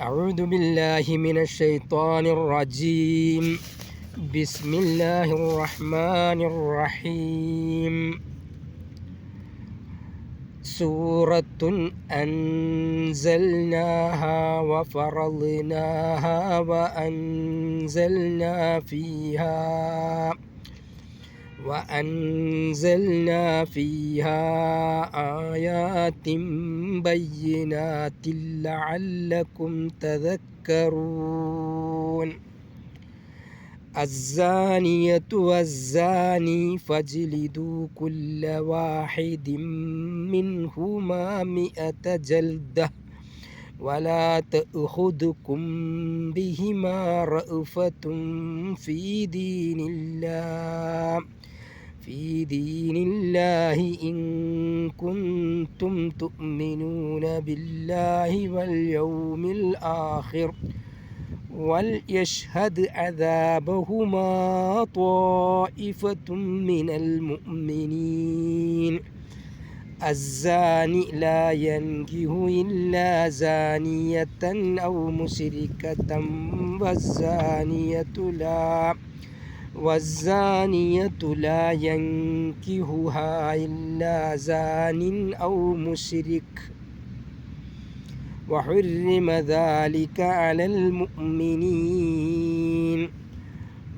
أعوذ بالله من الشيطان الرجيم. بسم الله الرحمن الرحيم. سورة أنزلناها وفرضناها وأنزلنا فيها وأنزلنا فيها آيات بينات لعلكم تذكرون. الزانية والزاني فاجلدوا كل واحد منهما مئة جلدة. ولا تأخذكم بهما رأفة في دين الله. في دين الله إن كنتم تؤمنون بالله واليوم الآخر وليشهد عذابهما طائفة من المؤمنين. الزاني لا ينكه إلا زانية أو مشركة والزانية لا والزانية لا ينكهها إلا زان أو مشرك. وحرم ذلك على المؤمنين.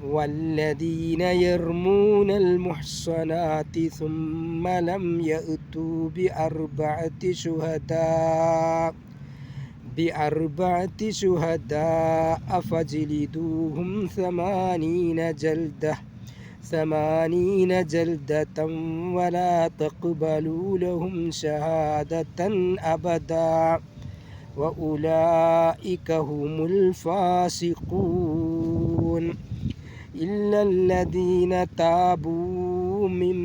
والذين يرمون المحصنات ثم لم يأتوا بأربعة شهداء بأربعة شهداء فاجلدوهم ثمانين جلدة ثمانين جلدة ولا تقبلوا لهم شهادة أبدا. وأولئك هم الفاسقون. إلا الذين تابوا من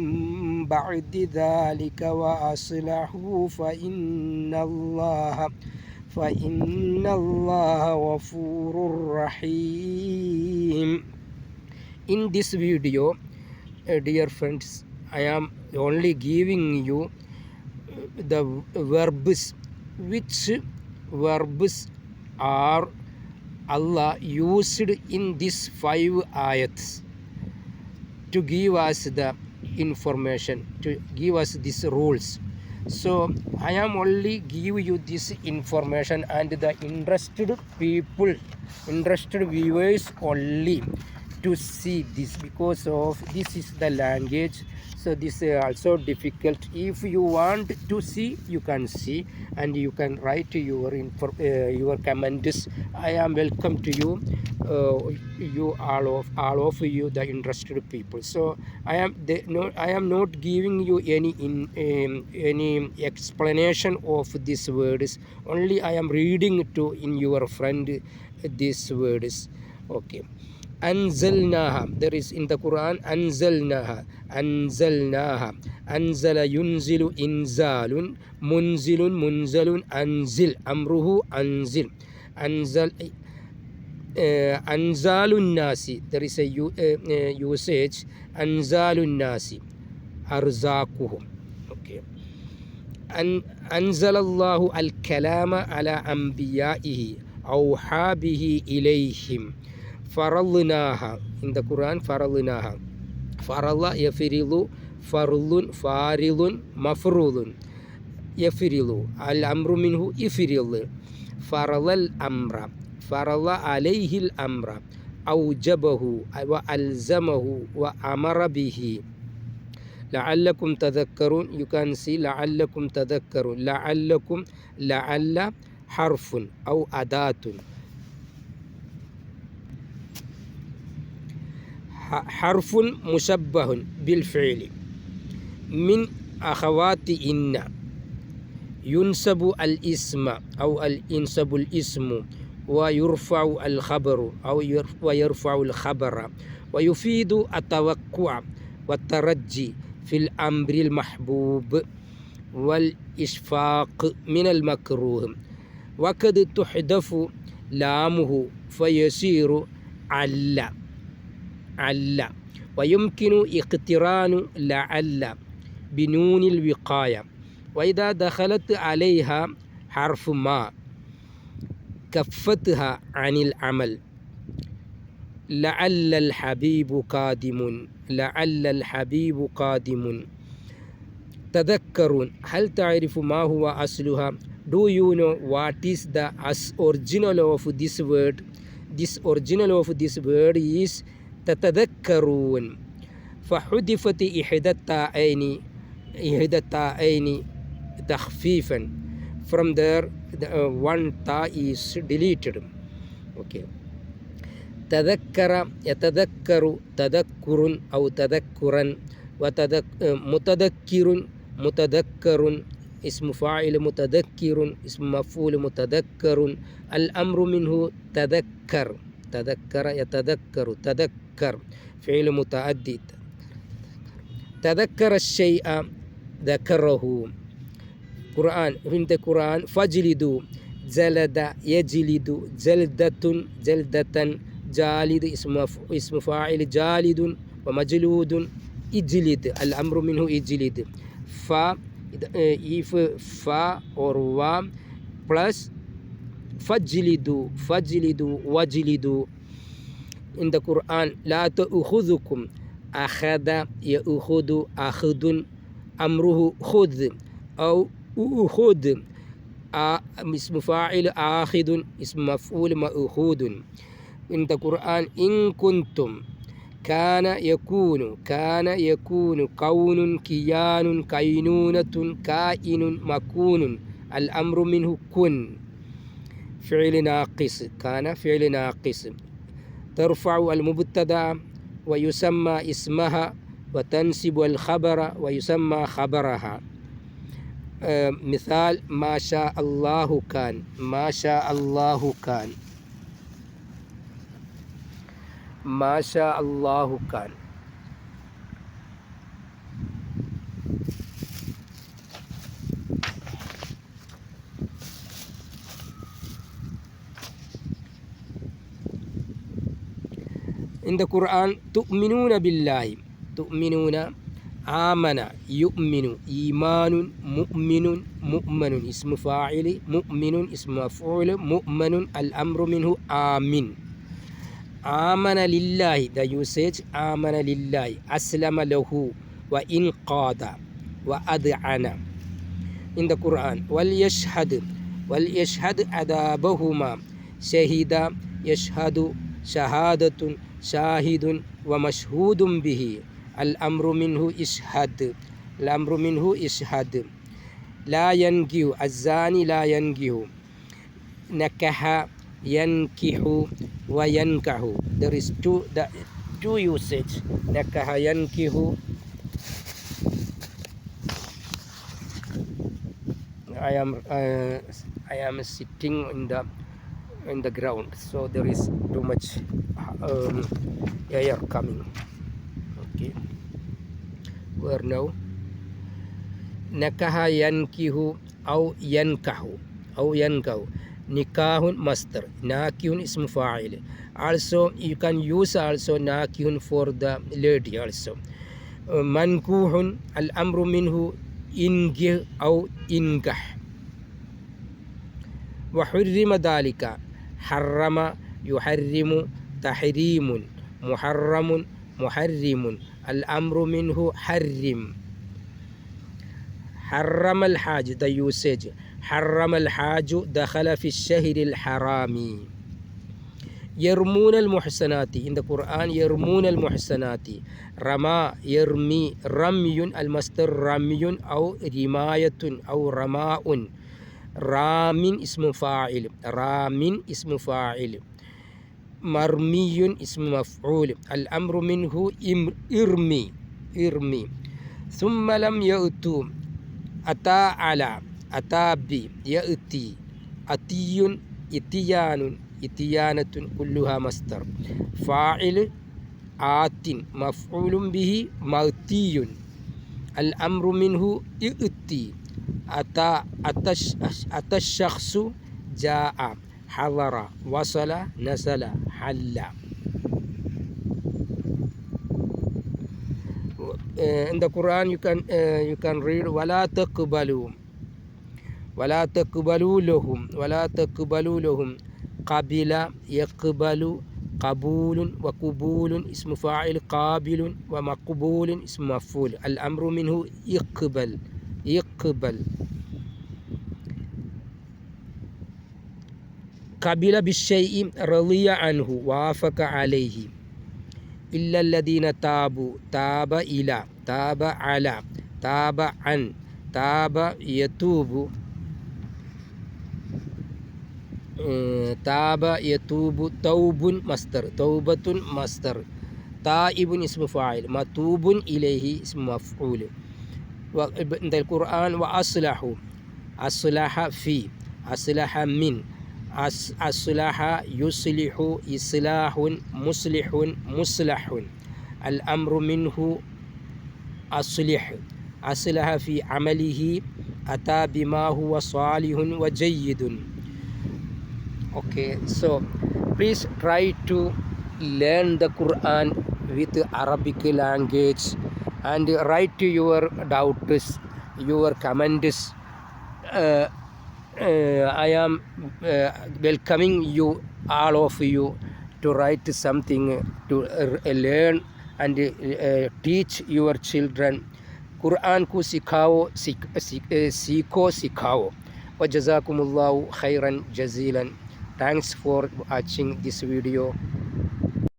بعد ذلك وأصلحوا فإن الله فإن الله غفور رحيم In this video, uh, dear friends, I am only giving you the verbs which verbs are Allah used in these five ayats to give us the information, to give us these rules. So I am only give you this information and the interested people, interested viewers only to see this because of this is the language. So this is also difficult. If you want to see you can see and you can write your info, uh, your comments. I am welcome to you uh, you all of all of you the interested people. So i am the, no, i am not giving you any in um, any explanation of these words. Only i am reading to in your friend these words. Okay أنزلناها. There is in the Quran أنزلناها. أنزلناها. أنزل ينزل إنزال. منزل منزل أنزل. أمره أنزل. أنزل أنزال الناس. There is a usage. أنزال الناس. أرزاقهم. Okay. أن أنزل الله الكلام على أنبيائه. أوحى به إليهم. فرضناها in the Quran فرضناها فرض يفرض فرض فارض مفروض يفرض الأمر منه يفرض فرض الأمر فرض عليه الأمر. أوجبه وألزمه وأمر به. لعلكم تذكرون you can see لعلكم تذكرون. لعلكم لعل حرف أو أداة. حرف مشبه بالفعل. من أخوات إن ينسب الاسم أو ينسب الاسم ويرفع الخبر أو ويرفع الخبر ويفيد التوقع والترجي في الأمر المحبوب والإشفاق من المكروه. وقد تحذف لامه فيصير علّ. عل ويمكن اقتران لعل بنون الوقاية. وإذا دخلت عليها حرف ما كفتها عن العمل. لعل الحبيب قادم لعل الحبيب قادم. تذكرون هل تعرف ما هو أصلها؟ Do you know what is the original of this word? This original of this word is تتذكرون. فحذفت إحدى التاءين إحدى التاءين تخفيفا. From there the, uh, one ta is deleted. Okay. تذكر يتذكر تذكر أو تذكرا وتذك متذكر متذكر اسم فاعل متذكر اسم مفعول متذكر. الأمر منه تذكر تذكر يتذكر تذكر. فعل متعدد. تذكر الشيء ذكره. قرآن فهمت القرآن فجلدوا جلد يجلد. جلدة جلدة جالد. اسم اسم فاعل جالد ومجلود. اجلد الأمر منه اجلد. ف if fa or wa plus fajlidu fajlidu wajlidu in the Quran لا تأخذكم أخذ يأخذ أخذ أمره خذ أو أخذ. اسم فاعل آخذ اسم مفعول مأخوذ. in the Quran إن كنتم كان يكون كان يكون كون كيان كينونة كائن مكون. الأمر منه كن. فعل ناقص كان فعل ناقص. ترفع المبتدأ ويسمى اسمها وتنسب الخبر ويسمى خبرها. آه، مثال ما شاء الله كان. ما شاء الله كان. ما شاء الله كان. The Quran tu'minuna billahi tu'minuna amana yu'minu imanun mu'minun mu'minun ismu fa'ili mu'minun ismu maf'ul mu'minun al-amru minhu amin آمن لله the usage آمن لله أسلم له وإن قاد وأذعن in the Quran وليشهد وليشهد عذابهما شهد يشهد شهادة شاهد ومشهود به الأمر منه إشهد الأمر منه إشهد لا ينجو الزاني لا ينجو نكح wa yankahu there is two the two usage nakaha yankihu I am uh, I am sitting in the in the ground so there is too much um, air coming okay where now nakaha yankihu au yankahu au yankahu nikahun master nakihun ism fa'il also you can use also nakihun for the lady also mankuhun al amru minhu ingih au ingah وحرم ذلك حرم يحرم تحريم. محرم محرم. الأمر منه حرم. حرم الحاج the usage حرم الحاج دخل في الشهر الحرام. يرمون المحسنات the Quran يرمون المحسنات. رما يرمي رمي المصدر رمي أو رماية أو رماء. رام اسم فاعل رام اسم فاعل مرمي اسم مفعول الأمر منه ارمي ارمي ثم لم يأتوا أتى على أتابي يأتي أتي إتيان إتيانة كلها مصدر فاعل آت مفعول به موتي الأمر منه ائتي أتى أتى الشخص جاء حضر وصل نزل حل. in the Quran you can uh, you can read ولا تقبلوا. ولا تقبلوا لهم ولا تقبلوا لهم. قبل يقبل قبول وقبول اسم فاعل قابل ومقبول اسم مفعول. الأمر منه يقبل. ഇഖ്ബൽ കബില ബിഷൈഇം റളിയ അൻഹു വാഫക അലൈഹി ഇല്ലല്ലദീന താബു താബ ഇല താബ അല താബ അൻ താബ യതൂബു താബ യതൂബു തൗബുൻ മസ്തർ തൗബത്തുൻ മസ്തർ തായിബുൻ ഇസ്മു ഫായിൽ മതൂബുൻ ഇലൈഹി ഇസ്മു മഫ്ഊൽ عند القرآن وأصلحوا. أصلح في أصلح من. أص- أصلح يصلح إصلاح مصلح مصلح. الأمر منه أصلح. أصلح في عمله أتى بما هو صالح وجيد. Okay, so please try to learn the Quran with Arabic language. and write your doubts, your comments. Uh, uh, I am uh, welcoming you, all of you, to write something to uh, learn and uh, teach your children. Quran को सिखाओ सीख, सीख, सीखो सिखाओ वजज़ाकुमुल्लाहु खैरन जजीलन thanks for watching this video